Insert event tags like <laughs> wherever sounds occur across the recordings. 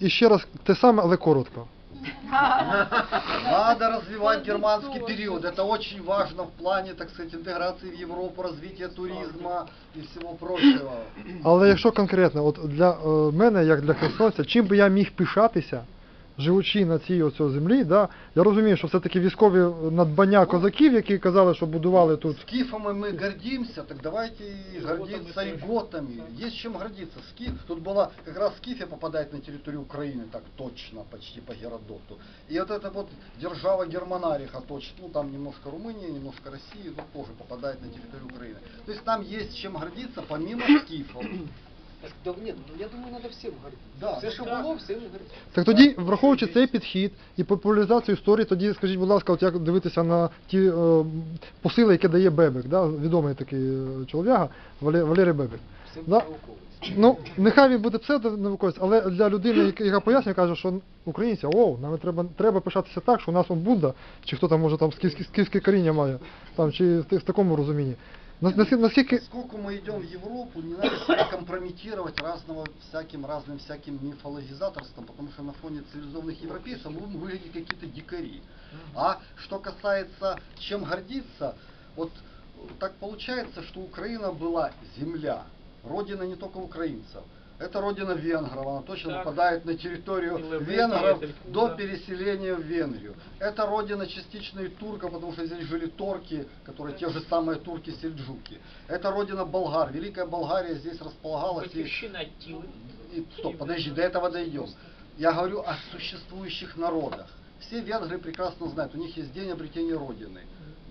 і ще раз те саме, але коротко. <laughs> Надо развивать германский период. Это очень важно в плане, так сказать, интеграции в Европу, развития туризма и всего прочего. Але якщо конкретно, от для е, мене, як для херсонця, чим би я міг пишатися, живучи на цій оцій землі, да, я розумію, що все-таки військові надбання козаків, які казали, що будували тут. Скифами мы гордимся, так давайте и гордиться и готами. Есть чем гордиться. Скиф, тут была как раз Скифия попадает на территорию Украины, так точно, почти по Геродоту. И вот это вот держава Германариха точно, ну там немножко Румыния, немножко России, но тоже попадает на территорию Украины. То есть там есть чем гордиться, помимо скифов. Да ну, я думаю, надо всем гордиться. Да. Все, що було, всім гордиться. Так тоді, враховуючи цей підхід і популяризацію історії, тоді скажіть, будь ласка, от як дивитися на ті е, посили, які дає Бебек, да, відомий такий е, чоловіка, Вале- Валерій Бебек. Всім Да. науковець. Ну, нехай він буде псевдонауковець, але для людини, яка- яка пояснює, каже, що українці, о, нам треба, треба пишатися так, що у нас он Будда, чи хто там може там скіфське, скіфське коріння має, там, чи в, в такому розумінні. На- Поскольку мы идем в Европу, не надо себя компрометировать разного всяким разным всяким мифологизаторством, потому что на фоне цивилизованных европейцев мы выглядеть какие-то дикари. А что касается чем гордиться, вот так получается, что Украина была земля, родина не только украинцев. Это родина венгров, она точно Так. попадает на территорию венгров до переселения в Венгрию. Это родина частично и турков, потому что здесь жили торки, которые те же самые турки-сельджуки. Это родина болгар. Великая Болгария здесь располагалась. и- и- стоп, подожди, до этого дойдем. Я говорю о существующих народах. Все венгры прекрасно знают, у них есть день обретения Родины.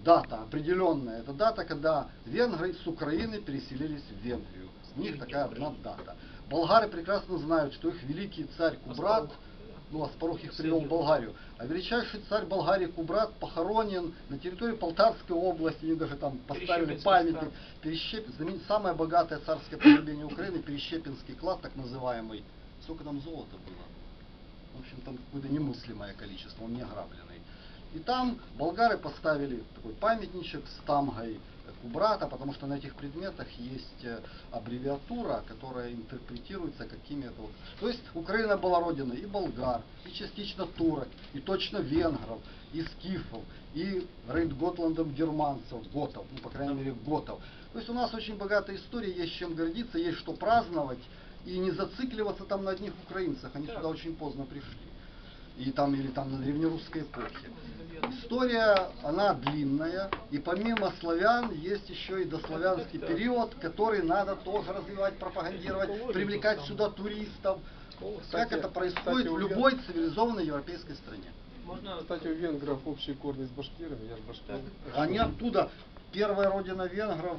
Дата определенная. Это дата, когда венгры с Украины переселились в Венгрию. У них такая одна дата. Болгары прекрасно знают, что их великий царь Кубрат, ну, Аспарух их привел в Болгарию, а величайший царь Болгарии Кубрат похоронен на территории Полтавской области, они даже там поставили памятник. Перещепин, знамен- самое богатое царское погребение Украины, Перещепинский клад, так называемый. Сколько там золота было? В общем, там какое-то немыслимое количество, он не ограбленный. И там болгары поставили такой памятничек с тамгой Кубрата, потому что на этих предметах есть э, аббревиатура, которая интерпретируется какими-то... вот- То есть Украина была родиной и болгар, и частично турок, и точно венгров, и скифов, и рейд-готландом германцев, готов, ну, по крайней мере, готов. То есть у нас очень богатая история, есть чем гордиться, есть что праздновать, и не зацикливаться там на одних украинцах, они Так. сюда очень поздно пришли. И там, или там на древнерусской эпохе. История, она длинная, и помимо славян есть еще и дославянский период, который надо тоже развивать, пропагандировать, привлекать сюда туристов. Как это происходит в любой цивилизованной европейской стране. Можна Кстати, у венгров общие корни с башкирами, я же башкир. Они оттуда, первая родина венгров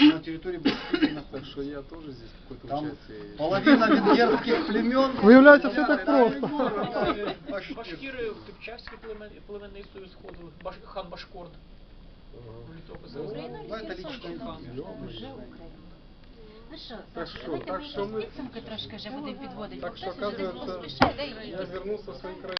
на территории <coughs> Башкирии Так находится. что я тоже здесь какое-то Там участие. половина венгерских племен. Виявляється, все так Да, просто. город, да, Башкир. Башкіри в Кипчакський племен, племенний союз входили, Баш, хан Башкорт Ага. в літописах. Україна Ну, это чи лично Херсонщина? я. Вже Україна. Ну що, Так Саша, що, давайте так ми що якісь ми- підсумки трошки вже будемо підводити. Так бо що, хтось уже десь оказується, поспішає, да, і Я вернулся в свою країну.